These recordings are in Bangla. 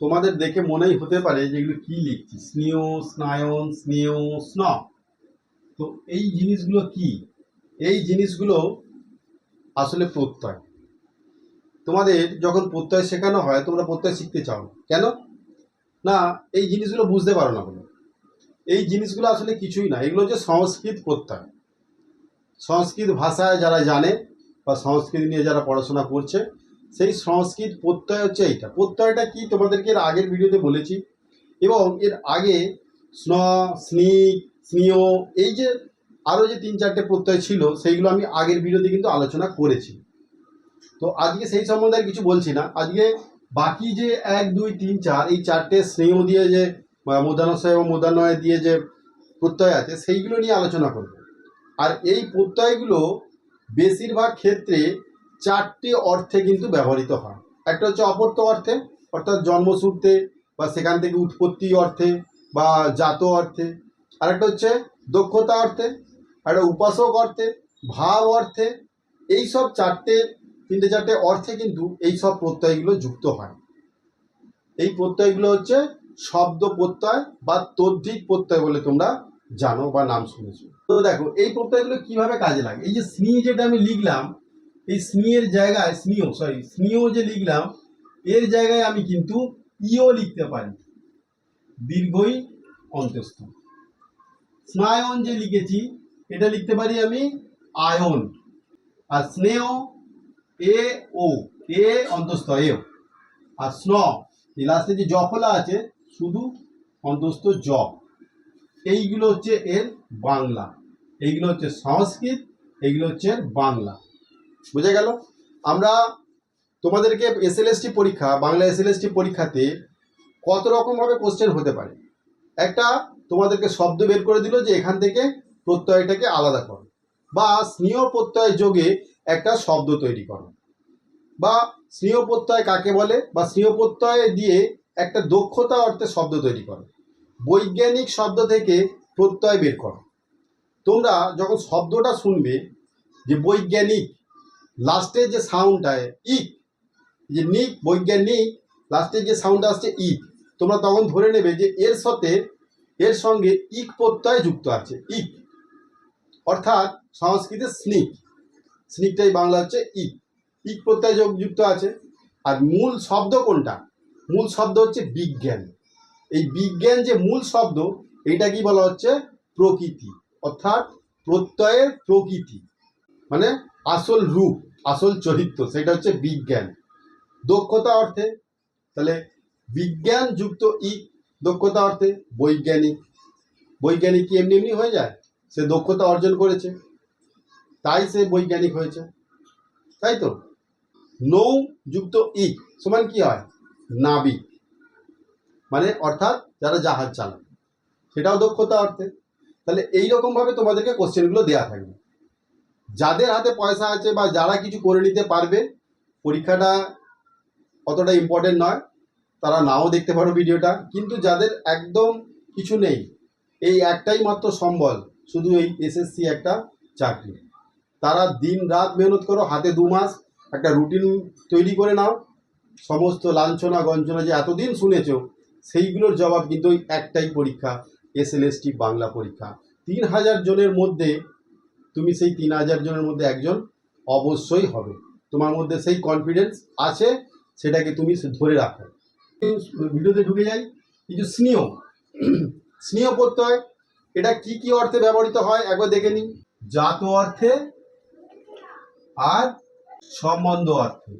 তোমাদের দেখে মনেই হতে পারে যে এগুলো কি লিখছি? স্নেহ, স্নায়ন, স্নেহ, স্ন। তো এই জিনিসগুলো কি? এই জিনিসগুলো আসলে প্রত্যয়। তোমাদের যখন প্রত্যয় শেখানো হয়, তোমরা প্রত্যয় শিখতে চাও। কেন? না, এই জিনিসগুলো বুঝতে পারো না বলে। এই জিনিসগুলো আসলে কিছুই না। এগুলো হচ্ছে সংস্কৃত প্রত্যয়। সংস্কৃত ভাষায় যারা জানে বা সংস্কৃত নিয়ে যারা পড়াশোনা করছে সেই সংস্কৃত প্রত্যয় হচ্ছে এইটা। প্রত্যয়টা কি তোমাদেরকে এর আগের ভিডিওতে বলেছি এবং এর আগে স্ন স্নিক স্নিয় এই যে আরও যে তিন চারটে প্রত্যয় ছিল সেইগুলো আমি আগের ভিডিওতে কিন্তু আলোচনা করেছি। তো আজকে সেই সম্বন্ধে আর কিছু বলছি না। আজকে বাকি যে এক, দুই, তিন, চার এই চারটে স্নেহ দিয়ে যে মোদানশয় এবং মোদানয় দিয়ে যে প্রত্যয় আছে সেইগুলো নিয়ে আলোচনা করব। আর এই প্রত্যয়গুলো বেশিরভাগ ক্ষেত্রে চারটি অর্থে কিন্তু ব্যবহৃত হয়। একটা হচ্ছে অপত্য অর্থে, অর্থাৎ জন্মসূত্রে বা সেখান থেকে উৎপত্তি অর্থে বা জাত অর্থে। আরেকটা হচ্ছে দক্ষতা অর্থে একটা উপাসক অর্থে, ভাব অর্থে। এই সব চারটে, তিনটে চারটে অর্থে কিন্তু এই সব প্রত্যয়গুলো যুক্ত হয়। এই প্রত্যয়গুলো হচ্ছে শব্দ প্রত্যয় বা তদ্ধিক প্রত্যয় বলে তোমরা জানো বা নাম শুনেছো। তো দেখো, এই প্রত্যয়গুলো কীভাবে কাজে লাগে? এই যে স্নি যেটা আমি লিখলাম এই স্নিয়ের জায়গায় স্নিও সরি স্নিও যে লিখলাম, এর জায়গায় আমি কিন্তু ইও লিখতে পারি। দীর্ঘই অন্তস্থ স্নায়ন যে লিখেছি, এটা লিখতে পারি আমি আয়ন। আর স্নেহ, এ, ও, এ অন্তস্থ এও আর স্ন, এই লাস্টে যে জফলা আছে, শুধু অন্তস্থ জ। এইগুলো হচ্ছে এর বাংলা। এইগুলো হচ্ছে সংস্কৃত, এইগুলো হচ্ছে বাংলা। বুঝে গেল? আমরা তোমাদেরকে এসএলএসটি পরীক্ষা, বাংলা এসএলএসটি পরীক্ষাতে কত রকমভাবে কোশ্চেন হতে পারে? একটা, তোমাদেরকে শব্দ বের করে দিল যে এখান থেকে প্রত্যয়টাকে আলাদা করো। বা স্নেহ প্রত্যয় যোগে একটা শব্দ তৈরি করো। বা, স্নেহ প্রত্যয় কাকে বলে? বা, স্নেহ প্রত্যয় দিয়ে একটা দক্ষতা অর্থে শব্দ তৈরি করো। বৈজ্ঞানিক শব্দ থেকে প্রত্যয় বের করো। তোমরা যখন শব্দটা শুনবে যে বৈজ্ঞানিক লাস্টের যে সাউন্ডটা ইক, যে নিক, বৈজ্ঞানিক লাস্টে যে সাউন্ড আসছে ইক, তোমরা তখন ধরে নেবে যে এর সাথে, এর সঙ্গে ইক প্রত্যয় যুক্ত আছে, ইক। অর্থাৎ সংস্কৃতে স্নিক, স্নিকটাই বাংলা হচ্ছে ইক। ইক প্রত্যয় যুক্ত আছে। আর মূল শব্দ কোনটা? মূল শব্দ হচ্ছে বিজ্ঞান। এই বিজ্ঞান যে মূল শব্দ এটা কি বলা হচ্ছে? প্রকৃতি। অর্থাৎ প্রত্যয়ের প্রকৃতি। মানে আসল রূপ, আসল চরিত্র, সেটা হচ্ছে বিজ্ঞান। দক্ষতা অর্থে, তাহলে বিজ্ঞান যুক্ত ই, দক্ষতা অর্থে বৈজ্ঞানিক। বৈজ্ঞানিক কি এমনি এমনি হয়ে যায়? সে দক্ষতা অর্জন করেছে। তাই সে বৈজ্ঞানিক হয়েছে। তাই তো? নৌ যুক্ত ই সমান কি হয়? নাবিক। মানে অর্থাৎ যারা জাহাজ চালায়। সেটাও দক্ষতা অর্থে। তাহলে এই রকমভাবে তোমাদেরকে কোশ্চেনগুলো দেওয়া থাকবে। যাদের হাতে পয়সা আছে বা যারা কিছু করে নিতে পারবে, পরীক্ষাটা অতটা ইম্পর্টেন্ট নয়। তারা নাও দেখতে পারো ভিডিওটা। কিন্তু যাদের একদম কিছু নেই, এই একটাই মাত্র সম্বল, শুধু এই এসএসসি একটা চাকরি। তারা দিন রাত মেহনত করো, হাতে দু মাস একটা রুটিন তৈরি করে নাও। সমস্ত লাঞ্ছনা গঞ্চনা যে এতদিন শুনেছ, সেইগুলোর জবাব কিন্তু ওই একটাই পরীক্ষা এসএলএসটি বাংলা পরীক্ষা। তিন হাজার জনের মধ্যে তুমি সেই তিন হাজার জনের মধ্যে একজন অবশ্যই হবে। তোমার মধ্যে সেই কনফিডেন্স আছে, সেটাকে তুমি ধরে রাখো। ভিডিওতে ঢুকে যাই কিছু স্নেহ। স্নেহ প্রত্যয় এটা কি কি অর্থে ব্যবহৃত হয় একবার দেখে নিই। জাত অর্থে আর সম্বন্ধ অর্থে।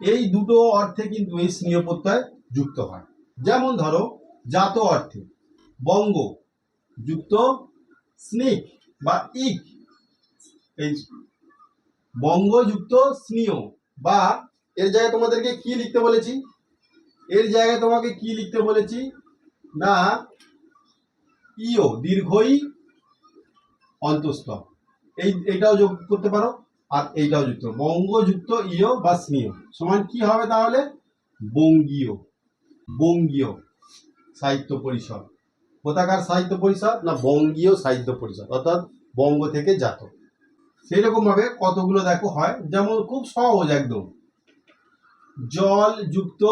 এই দুটো অর্থে কিন্তু এই স্নেহ প্রত্যয় যুক্ত হয়। যেমন ধরো, জাত অর্থে বঙ্গ, যুক্ত স্নিক বা ইক, এই বঙ্গযুক্ত স্নেহ, বা এর জায়গায় তোমাদেরকে কি লিখতে বলেছি? এর জায়গায় তোমাকে কি লিখতে বলেছি? না ইও দীর্ঘই অন্তস্থ এই, এইটাও যোগ করতে পারো, আর এইটাও যুক্ত। বঙ্গযুক্ত ইও বা স্নেহ। সমান কি হবে তাহলে? বঙ্গীয় বঙ্গীয় সাহিত্য পরিষদ। কোথাকার সাহিত্য পরিষদ না বঙ্গীয় সাহিত্য পরিষদ? অর্থাৎ বঙ্গ থেকে জাত সেই রকম ভাবে কতগুলো দেখো হয়? যেমন খুব সহজ একদম। জল যুক্ত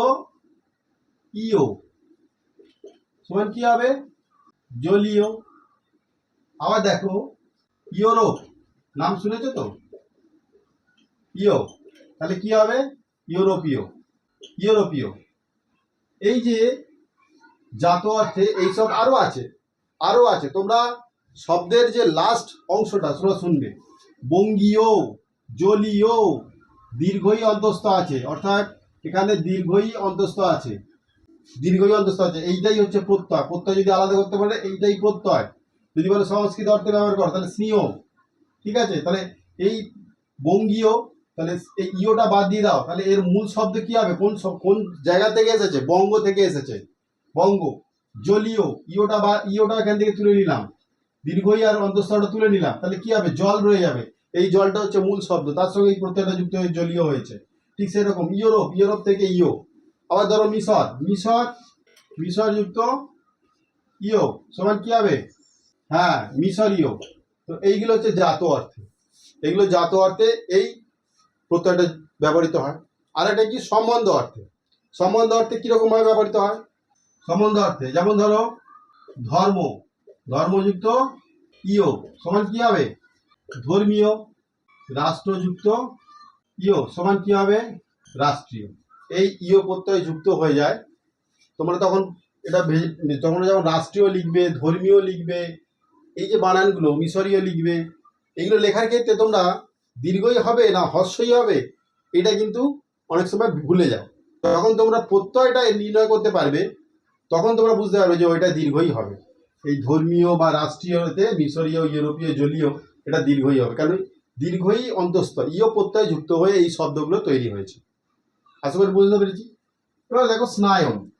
ইও। সমান কি হবে? জলীয়। আবার দেখো ইউরোপ নাম শুনেছো তো? ইও। তাহলে কি হবে? ইউরোপীয়। ইউরোপীয়। এই যে জাত অর্থে এইসব আরও আছে আরও আছে। তোমরা শব্দের যে লাস্ট অংশটা, তোমরা শুনবে। বঙ্গীয়, জলীয়, দীর্ঘই অন্তস্থ আছে, অর্থাৎ এখানে দীর্ঘই অন্তস্থ আছে। দীর্ঘই অন্তস্থ আছে, এইটাই হচ্ছে প্রত্যয়। প্রত্যয় যদি আলাদা করতে পারে, এইটাই প্রত্যয়। যদি বলে সংস্কৃত অর্থে ব্যবহার করো, তাহলে স্নেহ। ঠিক আছে? তাহলে এই বঙ্গীয়, তাহলে এই ইওটা বাদ দিয়ে দাও। তাহলে এর মূল শব্দ কি হবে? কোন কোন জায়গা থেকে এসেছে? বঙ্গ থেকে এসেছে। বঙ্গ, জলীয় ইওটা বা ইওটা এখান থেকে তুলে নিলাম। দীর্ঘই আর অন্তঃস্থটা তুলে নিলাম। তাহলে কি হবে? জল রয়ে যাবে। এই জলটা হচ্ছে মূল শব্দ। তার সঙ্গে এই প্রত্যয়টা যুক্ত হয়ে জলীয় হয়েছে। ঠিক সেরকম। ইউরোপ ইউরোপ থেকে ইও আবার ধরো মিশর। মিশর মিশর যুক্ত ইও সমান কি হবে? হ্যাঁ মিশরীয় তো এইগুলো হচ্ছে জাত অর্থে। এগুলো জাত অর্থে এই প্রত্যয়টা ব্যবহৃত হয়। আর একটা কি? সম্বন্ধ অর্থে। সম্বন্ধ অর্থে কীরকম ভাবে ব্যবহৃত হয়? সম্বন্ধ অর্থে যেমন ধরো, ধর্ম। ধর্মযুক্ত ইও সমান কি হবে? ধর্মীয়, রাষ্ট্রযুক্ত ইও সমান কি হবে? রাষ্ট্রীয়। এই ইও প্রত্যয় যুক্ত হয়ে যায়। তোমরা তখন এটা তোমরা যখন রাষ্ট্রীয় লিখবে, ধর্মীয় লিখবে, এই যে বানানগুলো, মিশরীয় লিখবে এগুলো লেখার ক্ষেত্রে তোমরা দীর্ঘই হবে না হর্ষই হবে, এটা কিন্তু অনেক সময় ভুলে যাও। তখন তোমরা প্রত্যয়টা নির্ণয় করতে পারবে তখন তোমরা বুঝতে পারবে যে ওইটা দীর্ঘই হবে। এই ধর্মীয় বা রাষ্ট্রীয়তে মিশরীয়, ইউরোপীয়, জলীয় এটা দীর্ঘই হবে। কারণ দীর্ঘই অন্তস্থ ইয় প্রত্যয় যুক্ত হয়ে এই শব্দগুলো তৈরি হয়েছে। আশা করি বুঝতে পেরেছি? এবার দেখো স্নায়ন।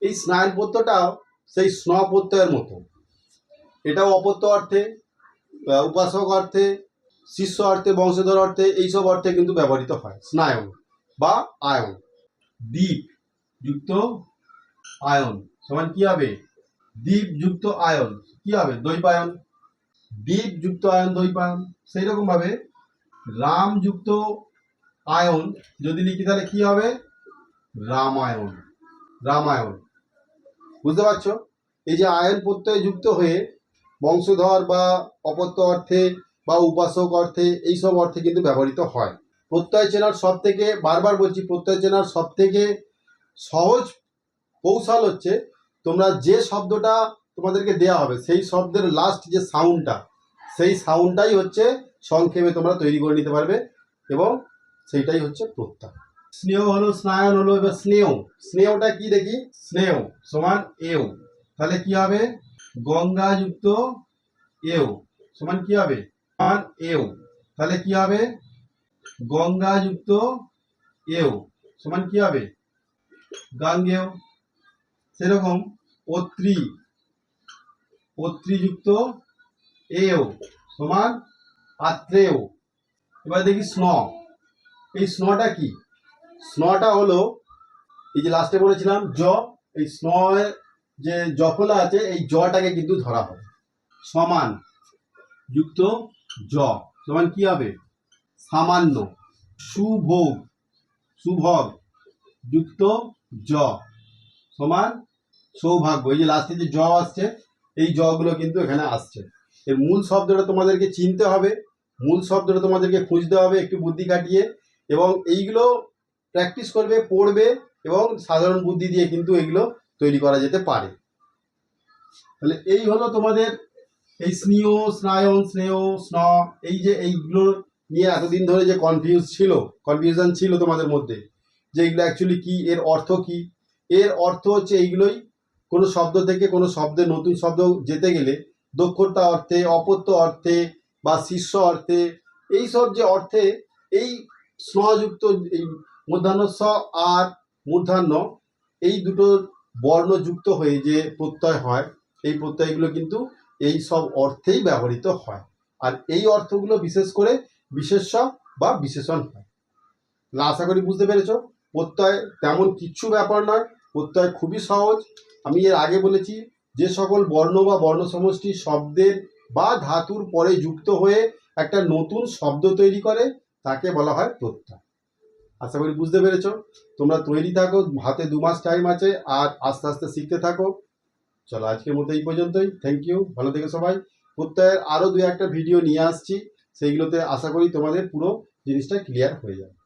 এই স্নায়ন প্রত্যয়টাও সেই স্ন প্রত্যয়ের মতো। এটাও অপত্য অর্থে উপাসক অর্থে, শিষ্য অর্থে, বংশধর অর্থে, এইসব অর্থে কিন্তু ব্যবহৃত হয়। স্নায়ন বা আয়ন। দ্বীপ যুক্ত আয়ন সমান কি হবে? দ্বীপ যুক্ত আয়ন। কি হবে? দৈপায়ন। দ্বীপ যুক্ত আয়ন, দৈপায়ন। সেই রকম ভাবে রাম যুক্ত আয়ন যদি লিখি তাহলে কি হবে? রামায়ণ। রামায়ণ। বুঝতে পারছ? এই যে আয়ন প্রত্যয় যুক্ত হয়ে বংশধর বা অপত্য অর্থে বা উপাসক অর্থে এইসব অর্থে কিন্তু ব্যবহৃত হয়। প্রত্যয় চেনার সব থেকে বারবার বলছি, প্রত্যয় চেনার সব থেকে সহজ কৌশল হচ্ছে তোমরা যে শব্দটা তোমাদেরকে দেয়া হবে, সেই শব্দের লাস্ট যে সাউন্ডটা সেই সাউন্ডটাই হচ্ছে সংক্ষেপে তোমরা তৈরি করে নিতে পারবে এবং সেইটাই হচ্ছে প্রত্যয় স্নেহ হলো স্নায়ন হলো এবার স্নেহ। স্নেহটা কি দেখি? স্নেহ সমান এও। তাহলে কি হবে? গঙ্গা যুক্ত এও। সমান কি হবে? সমান এও। তাহলে কি হবে? গঙ্গা যুক্ত এও। সমান কি হবে? গাঙ্গেয়। সেরকম অত্রি, অত্রিযুক্ত এও সমান আত্রেয় এবার দেখি স্ন। এই স্নটা কি? স্নটা হলো, এই যে লাস্টে বলেছিলাম জ, এই স্ন যে জফলা আছে, এই জটাকে কিন্তু ধরা হবে। সমান যুক্ত জ। সমান কি হবে? সামান্য, সুভোগ সুভোগ, যুক্ত জ। সমান সৌভাগ্য। এই যে লাস্টে যে জ আসছে, এই জগুলো কিন্তু এখানে আসছে। এর মূল শব্দটা তোমাদেরকে চিনতে হবে, মূল শব্দটা তোমাদেরকে খুঁজতে হবে, একটু বুদ্ধি কাটিয়ে এবং এইগুলো প্র্যাকটিস করবে, পড়বে, এবং সাধারণ বুদ্ধি দিয়ে কিন্তু এগুলো তৈরি করা যেতে পারে। তাহলে এই হলো তোমাদের এই স্নেহ, স্নায়ন, স্নেহ, স্ন, এই যে এইগুলো নিয়ে এতদিন ধরে যে কনফিউজ ছিল কনফিউশন ছিল তোমাদের মধ্যে, যে এগুলো অ্যাকচুয়ালি কি, এর অর্থ কি এর অর্থ হচ্ছে এইগুলোই। কোনো শব্দ থেকে কোনো শব্দে নতুন শব্দ যেতে গেলে দক্ষতা অর্থে, অপত্য অর্থে বা শিষ্য অর্থে এই সব যে অর্থে এই স্নযুক্ত এই মূর্ধান্য স আর মূর্ধান্য এই দুটো বর্ণ যুক্ত হয়ে যে প্রত্যয় হয়, এই প্রত্যয়গুলো কিন্তু এই সব অর্থেই ব্যবহৃত হয়। আর এই অর্থগুলো বিশেষ করে বিশেষ্য বা বিশেষণ হয়। আশা করি বুঝতে পেরেছ, প্রত্যয় তেমন কিচ্ছু ব্যাপার নয়। প্রত্যয় খুবই সহজ। আমি এর আগে বলেছি, যে সকল বর্ণ বা বর্ণ সমষ্টি শব্দের বা ধাতুর পরে যুক্ত হয়ে একটা নতুন শব্দ তৈরি করে, তাকে বলা হয় প্রত্যয়। আশা করি বুঝতে পেরেছ? তোমরা তৈরি থাকো, হাতে দু মাস টাইম আছে, আর আস্তে আস্তে শিখতে থাকো। চলো আজকের মতো এই পর্যন্তই। থ্যাংক ইউ ভালো থেকে সবাই। প্রত্যয়ের আরও দু একটা ভিডিও নিয়ে আসছি। সেইগুলোতে আশা করি তোমাদের পুরো জিনিসটা ক্লিয়ার হয়ে যাবে।